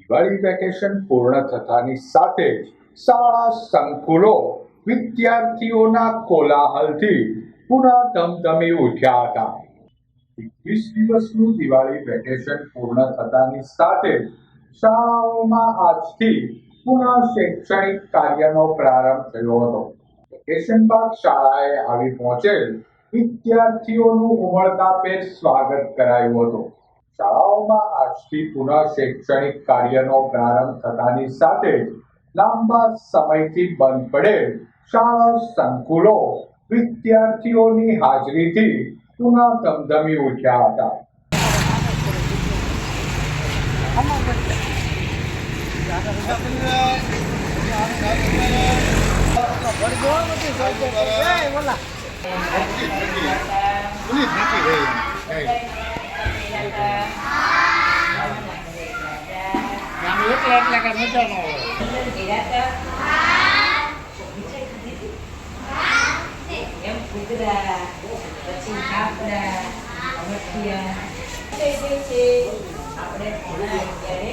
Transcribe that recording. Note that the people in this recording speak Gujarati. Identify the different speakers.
Speaker 1: દિવાળી વેકેશન પૂર્ણ થતાની સાથે જ શાળા સંકુલો વિદ્યાર્થીઓના કોલાહલથી પુનઃ ધમધમી ઉઠ્યા હતા. એકવીસ દિવસનું દિવાળી વેકેશન પૂર્ણ થતાની સાથે શાળાઓમાં આજથી પુનઃ શૈક્ષણિક કાર્યનો પ્રારંભ થયો હતો. વેકેશન બાદ શાળાએ આવી પહોંચેલ વિદ્યાર્થીઓનું ઉમળકાભેર સ્વાગત કરાયું હતું. શાળાઓમાં આજથી પુનઃ શૈક્ષણિક કાર્યનો પ્રારંભ થતાની સાથે લાંબા સમયથી બંધ પડેલ શાળા સંકુલો વિદ્યાર્થીઓની હાજરીથી પુનઃ ધમધમી ઉઠ્યા હતા.
Speaker 2: એકલા એટલે કઈ મજા ન હોય
Speaker 3: આપણે